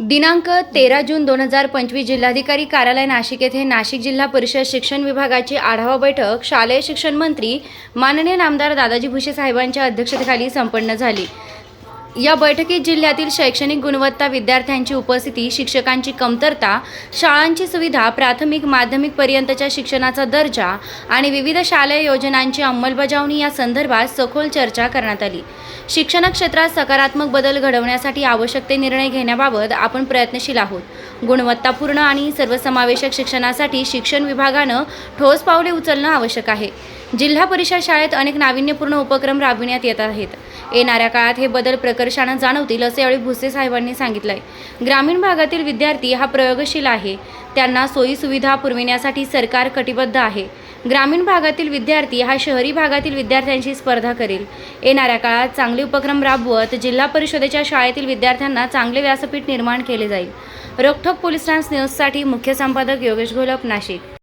दिनांक तेरा जून दोन हजार पंचवीस जिल्हाधिकारी कार्यालय नाशिक येथे नाशिक जिल्हा परिषद शिक्षण विभागाची आढावा बैठक शालेय शिक्षण मंत्री माननीय नामदार दादाजी भुसे साहेबांच्या अध्यक्षतेखाली संपन्न झाली. या बैठकीत जिल्ह्यातील शैक्षणिक गुणवत्ता विद्यार्थ्यांची उपस्थिती शिक्षकांची कमतरता शाळांची सुविधा प्राथमिक माध्यमिक पर्यंतच्या शिक्षणाचा दर्जा आणि विविध शालेय योजनांची अंमलबजावणी या संदर्भात सखोल चर्चा करण्यात आली. शिक्षण क्षेत्रात सकारात्मक बदल घडवण्यासाठी आवश्यक ते निर्णय घेण्याबाबत आपण प्रयत्नशील आहोत. गुणवत्तापूर्ण आणि सर्वसमावेशक शिक्षणासाठी शिक्षण विभागानं ठोस पावले उचलणं आवश्यक आहे. जिल्हा परिषद शाळेत अनेक नाविन्यपूर्ण उपक्रम राबविण्यात येत आहेत. येणाऱ्या काळात हे बदल प्रकर्षानं जाणवतील असे यावेळी भुसे साहेबांनी सांगितलंय. ग्रामीण भागातील विद्यार्थी हा प्रयोगशील आहे. त्यांना सोयी सुविधा पुरविण्यासाठी सरकार कटिबद्ध आहे. ग्रामीण भागातील विद्यार्थी हा शहरी भागातील विद्यार्थ्यांशी स्पर्धा करेल. येणाऱ्या काळात चांगले उपक्रम राबवत जिल्हा परिषदेच्या शाळेतील विद्यार्थ्यांना चांगले व्यासपीठ निर्माण केले जाईल. रोखोक पोलीस टाइम्स न्यूजसाठी मुख्य संपादक योगेश घोलप नाशिक.